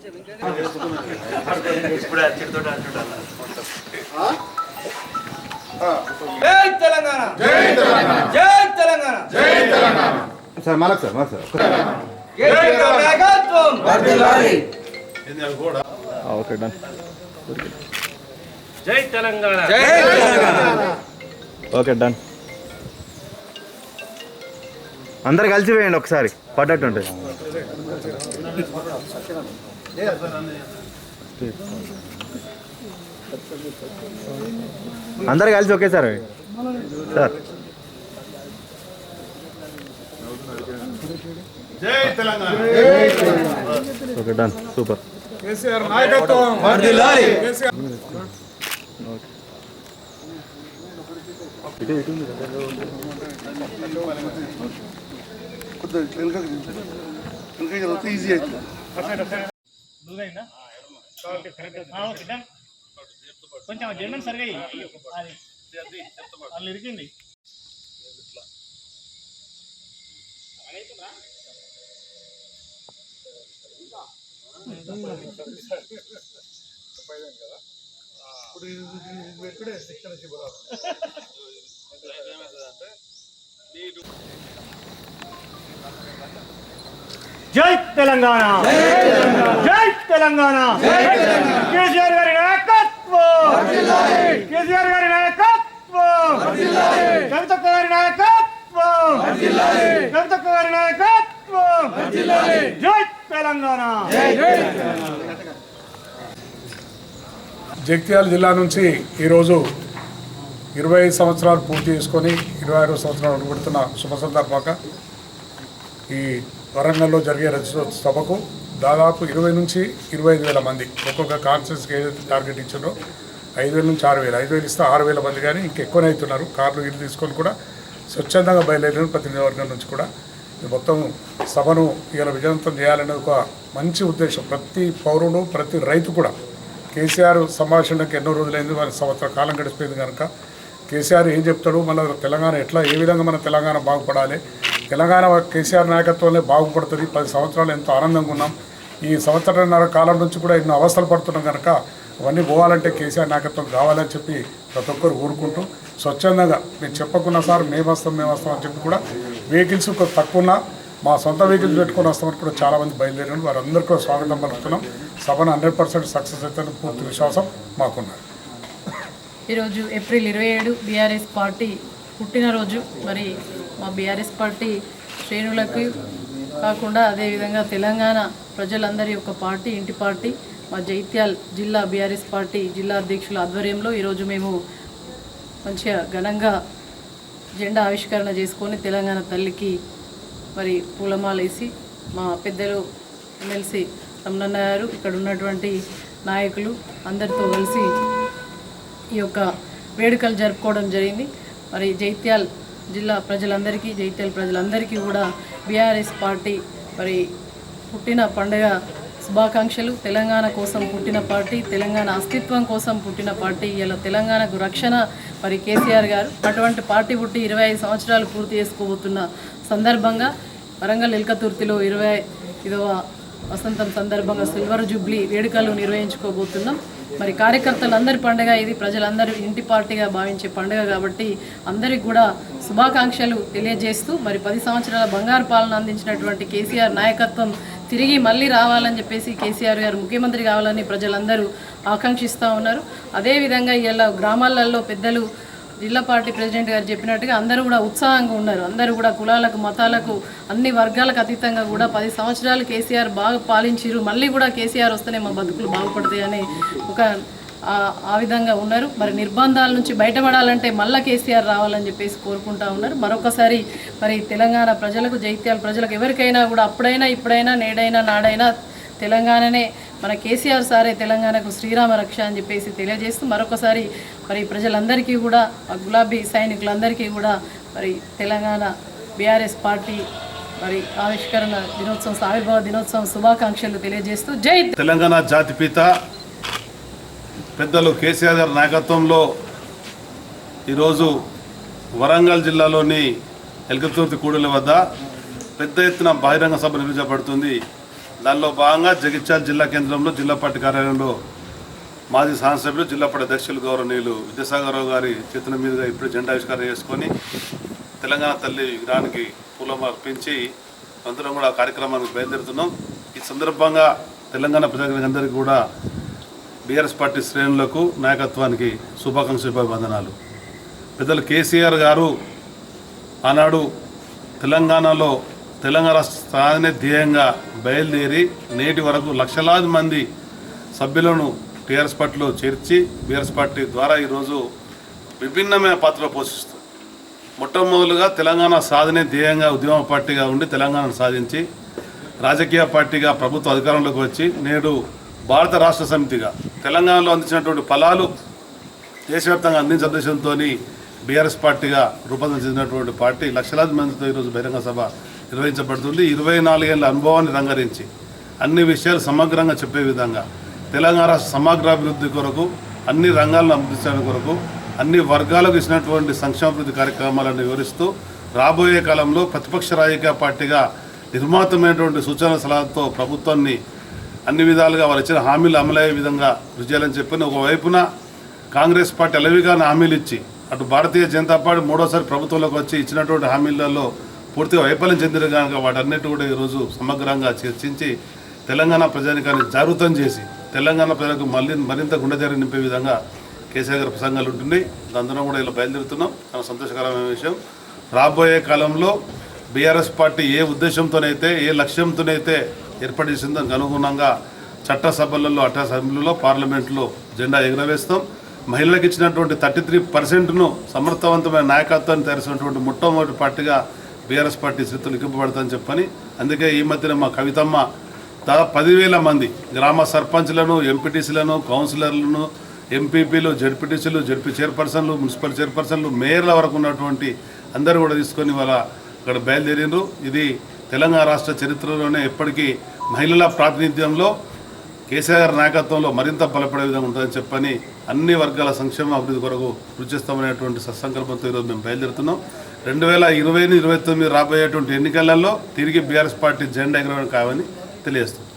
ఇప్పుడు జై తెలంగాణ జై తెలంగాణ సార్ మళ్ళీ సార్ మరొక సార్ ఓకే డన్ జై తెలంగాణ జై తెలంగాణ ఓకే డన్ అందరు కలిసి వేయండి ఒకసారి పడ్డట్టు ఉంటుంది అందరు కలిసి ఒకేసారి వేయండి. Sir. Okay done super KCR నాయకత్వం. కేసీఆర్. ఈజీ అవుతుంది. కొంచెం జర్మన్ సరిగా. అది వాళ్ళు ఇరికింది ఇప్పుడు పెట్టుడే శిక్షణ శిబిరాలు జై తెలంగాణ! జై తెలంగాణ. కేసీఆర్ గారి నాయకత్వం. కేసీఆర్ గారి నాయకత్వం. కవితక్క గారి నాయకత్వం. కవితక్క గారి నాయకత్వం. జై తెలంగాణ. జగిత్యాల జిల్లా నుంచి ఈరోజు ఇరవై ఐదు సంవత్సరాలు పూర్తి చేసుకొని ఇరవై ఆరు సంవత్సరాలు అడుగుడుతున్న శుభ సందర్భంగా ఈ వరంగల్లో జరిగే రజతోత్సవ సభకు దాదాపు ఇరవై నుంచి ఇరవై ఐదు వేల మంది ఒక్కొక్క కాన్ఫరెన్స్కి ఏదైతే టార్గెట్ ఇచ్చారో ఐదు వేల నుంచి ఆరు వేలు ఐదు వేలు ఇస్తే ఆరు వేల మంది కానీ ఇంకెక్కువనే అవుతున్నారు. కార్లు ఇల్లు తీసుకొని కూడా స్వచ్ఛందంగా బయలుదేరిన ప్రతి నియోజకవర్గం నుంచి కూడా మొత్తం సభను ఇలా విజయవంతం చేయాలనే ఒక మంచి ఉద్దేశం. ప్రతి పౌరుడు ప్రతి రైతు కూడా కేసీఆర్ సంభాషణకి ఎన్నో రోజులైంది. వారి సంవత్సర కాలం గడిచిపోయింది కనుక కేసీఆర్ ఏం చెప్తాడు? మన తెలంగాణ ఎట్లా ఏ విధంగా మన తెలంగాణ బాగుపడాలి? తెలంగాణ కేసీఆర్ నాయకత్వంలో బాగుపడుతుంది. పది సంవత్సరాలు ఎంతో ఆనందంగా ఉన్నాం. ఈ సంవత్సరంన్నర కాలం నుంచి కూడా ఎన్నో అవస్థలు పడుతున్నాం కనుక అవన్నీ పోవాలంటే కేసీఆర్ నాయకత్వం కావాలని చెప్పి ప్రతి ఒక్కరు ఊరుకుంటూ స్వచ్ఛందంగా మేము చెప్పకున్నా సార్ మేము వస్తాం మేము వస్తాం అని చెప్పి కూడా వెహికల్స్ కొంచెం తక్కువ మా సొంత వెహికల్స్ పెట్టుకొని వస్తామని కూడా చాలామంది బయలుదేరారు. వారందరికీ కూడా స్వాగతం పలుకుతున్నాం. సభను హండ్రెడ్ పర్సెంట్ సక్సెస్ అవుతుందని పూర్తి విశ్వాసం మాకున్నారు ఈరోజు ఏప్రిల్ ఇరవై ఏడు బీఆర్ఎస్ పార్టీ పుట్టినరోజు. మరి మా బీఆర్ఎస్ పార్టీ శ్రేణులకు కాకుండా అదేవిధంగా తెలంగాణ ప్రజలందరి యొక్క పార్టీ ఇంటి పార్టీ మా జైత్యాల్ జిల్లా బీఆర్ఎస్ పార్టీ జిల్లా అధ్యక్షుల ఆధ్వర్యంలో ఈరోజు మేము మంచిగా ఘనంగా జెండా ఆవిష్కరణ చేసుకొని తెలంగాణ తల్లికి మరి పూలమాలేసి మా పెద్దలు ఎమ్మెల్సీ రమణన్న గారు ఇక్కడ ఉన్నటువంటి నాయకులు అందరితో కలిసి ఈ యొక్క వేడుకలు జరుపుకోవడం జరిగింది. మరి జైత్యాల్ జిల్లా ప్రజలందరికీ జైత్యాల్ ప్రజలందరికీ కూడా బీఆర్ఎస్ పార్టీ మరి పుట్టిన పండుగ శుభాకాంక్షలు. తెలంగాణ కోసం పుట్టిన పార్టీ తెలంగాణ అస్తిత్వం కోసం పుట్టిన పార్టీ ఇలా తెలంగాణకు రక్షణ మరి కేసీఆర్ గారు. అటువంటి పార్టీ పుట్టి ఇరవై ఐదు సంవత్సరాలు పూర్తి చేసుకోబోతున్న సందర్భంగా వరంగల్ ఎల్కతుర్తిలో ఇరవై ఐదవ వసంతం సందర్భంగా సిల్వర్ జూబ్లీ వేడుకలు నిర్వహించుకోబోతున్నాం. మరి కార్యకర్తలందరి పండుగ ఇది. ప్రజలందరూ ఇంటి పార్టీగా భావించే పండుగ కాబట్టి అందరికి కూడా శుభాకాంక్షలు తెలియజేస్తూ మరి పది సంవత్సరాల బంగారు పాలన అందించినటువంటి కేసీఆర్ నాయకత్వం తిరిగి మళ్ళీ రావాలని చెప్పేసి కేసీఆర్ గారు ముఖ్యమంత్రి కావాలని ప్రజలందరూ ఆకాంక్షిస్తూ ఉన్నారు. అదేవిధంగా ఇలా గ్రామాలలో పెద్దలు జిల్లా పార్టీ ప్రెసిడెంట్ గారు చెప్పినట్టుగా అందరూ కూడా ఉత్సాహంగా ఉన్నారు. అందరూ కూడా కులాలకు మతాలకు అన్ని వర్గాలకు అతీతంగా కూడా పది సంవత్సరాలు కేసీఆర్ బాగా పాలించారు మళ్ళీ కూడా కేసీఆర్ వస్తేనే మా బతుకులు బాగుపడతాయి అనే ఒక ఆ- విధంగా ఉన్నారు. మరి నిర్బంధాల నుంచి బయటపడాలంటే మళ్ళా కేసీఆర్ రావాలని చెప్పేసి కోరుకుంటా ఉన్నారు. మరొకసారి మరి తెలంగాణ ప్రజలకు జైత్యాల ప్రజలకు ఎవరికైనా కూడా అప్పుడైనా ఇప్పుడైనా నేడైనా నాడైనా తెలంగాణనే మన కేసీఆర్ సారే తెలంగాణకు శ్రీరామ రక్ష అని చెప్పేసి తెలియజేస్తూ మరొకసారి మరి ప్రజలందరికీ కూడా గులాబీ సైనికులందరికీ కూడా మరి తెలంగాణ బీఆర్ఎస్ పార్టీ మరి ఆవిష్కరణ దినోత్సవం ఆవిర్భావ దినోత్సవం శుభాకాంక్షలు తెలియజేస్తూ జై తెలంగాణ జాతిపిత పెద్దలు కేసీఆర్ గారి నాయకత్వంలో ఈరోజు వరంగల్ జిల్లాలోని ఎల్కతుర్తి కూడలి వద్ద పెద్ద ఎత్తున బహిరంగ సభ నిర్వహించబడుతుంది. దానిలో భాగంగా జగిత్యాల జిల్లా కేంద్రంలో జిల్లా పార్టీ కార్యాలయంలో మాజీ శాసనసభ్యులు జిల్లా పార్టీ అధ్యక్షులు గౌరవనీయులు విద్యాసాగరరావు గారి చేతుల మీదుగా ఇప్పుడు జెండా ఆవిష్కారం చేసుకొని తెలంగాణ తల్లి విగ్రహానికి పూలం అర్పించి అందరం కూడా కార్యక్రమానికి బయలుదేరుతున్నాం. ఈ సందర్భంగా తెలంగాణ ప్రజలందరికీ కూడా బీఆర్ఎస్ పార్టీ శ్రేణులకు నాయకత్వానికి శుభాకాంక్షలు వందనాలు పెద్దలు కేసీఆర్ గారు ఆనాడు తెలంగాణలో తెలంగాణ రాష్ట్ర ధ్యేయంగా బయలుదేరి నేటి వరకు లక్షలాది మంది సభ్యులను టీఆర్ఎస్ పార్టీలో చేర్చి బీఆర్ఎస్ పార్టీ ద్వారా ఈరోజు విభిన్నమైన పాత్ర పోషిస్తుంది మొట్టమొదలుగా తెలంగాణ సాధనే ధ్యేయంగా ఉద్యమ పార్టీగా ఉండి తెలంగాణను సాధించి రాజకీయ పార్టీగా ప్రభుత్వ అధికారంలోకి వచ్చి నేడు భారత రాష్ట్ర సమితిగా తెలంగాణలో అందించినటువంటి ఫలాలు దేశవ్యాప్తంగా అందించే ఉద్దేశంతో బీఆర్ఎస్ పార్టీగా రూపాంతరం చెందినటువంటి పార్టీ లక్షలాది మందితో ఈరోజు బహిరంగ సభ నిర్వహించబడుతుంది. ఇరవై నాలుగేళ్ళ అనుభవాన్ని రంగరించి అన్ని విషయాలు సమగ్రంగా చెప్పే విధంగా తెలంగాణ రాష్ట్ర సమగ్రాభివృద్ధి కొరకు అన్ని రంగాలను అందించడానికి కొరకు అన్ని వర్గాలకు ఇచ్చినటువంటి సంక్షేమాభివృద్ధి కార్యక్రమాలను వివరిస్తూ రాబోయే కాలంలో ప్రతిపక్ష రాజకీయ పార్టీగా నిర్మాతమైనటువంటి సూచన సలహాలతో ప్రభుత్వాన్ని అన్ని విధాలుగా వారు ఇచ్చిన హామీలు అమలయ్యే విధంగా కృషి చేయాలని చెప్పి ఒకవైపున కాంగ్రెస్ పార్టీ అలవిగానే హామీలు ఇచ్చి అటు భారతీయ జనతా పార్టీ మూడోసారి ప్రభుత్వంలోకి వచ్చి ఇచ్చినటువంటి హామీలలో పూర్తిగా వైఫల్యం చెందిన కనుక వాటన్నిటి కూడా ఈరోజు సమగ్రంగా చర్చించి తెలంగాణ ప్రజానికాన్ని జాగృతం చేసి తెలంగాణ ప్రజలకు మళ్ళీ మరింత గుండెజారి నింపే విధంగా కేసీఆర్ గారి ప్రసంగాలు ఉంటున్నాయి. దాంతో కూడా ఇలా బయలుదేరుతున్నాం. చాలా సంతోషకరమైన విషయం. రాబోయే కాలంలో బీఆర్ఎస్ పార్టీ ఏ ఉద్దేశంతోనైతే ఏ లక్ష్యంతోనైతే ఏర్పాటు చేసిందో దానికి అనుగుణంగా చట్టసభలలో అసెంబ్లీలో పార్లమెంట్లో జెండా ఎగురవేస్తాం. మహిళలకు ఇచ్చినటువంటి థర్టీ త్రీ పర్సెంట్ను సమర్థవంతమైన నాయకత్వాన్ని తెరిచినటువంటి మొట్టమొదటి పార్టీగా బీఆర్ఎస్ పార్టీ శ్రీతులు లిఖింపబడతామని చెప్పని అందుకే ఈ మధ్యన మా కవితమ్మ దాదాపు పదివేల మంది గ్రామ సర్పంచ్లను ఎంపీటీసీలను కౌన్సిలర్లను ఎంపీపీలు జడ్పీటీసీలు జడ్పీ చైర్పర్సన్లు మున్సిపల్ చైర్పర్సన్లు మేయర్ల వరకు ఉన్నటువంటి అందరూ కూడా తీసుకొని వాళ్ళ ఇక్కడ బయలుదేరిండ్రు. ఇది తెలంగాణ రాష్ట్ర చరిత్రలోనే ఎప్పటికీ మహిళల ప్రాతినిధ్యంలో కేసీఆర్ నాయకత్వంలో మరింత బలపడే విధంగా ఉంటుందని చెప్పని అన్ని వర్గాల సంక్షేమ అభివృద్ధి కొరకు కృషి చేస్తామనేటువంటి సత్సంకల్పంతో ఈరోజు మేము బయలుదేరుతున్నాం. రెండు వేల ఇరవై ఇరవై తొమ్మిది రాబోయేటువంటి ఎన్నికలలో తిరిగి బీఆర్ఎస్ పార్టీ జెండా ఎగరడం కావని తెలియజేస్తుంది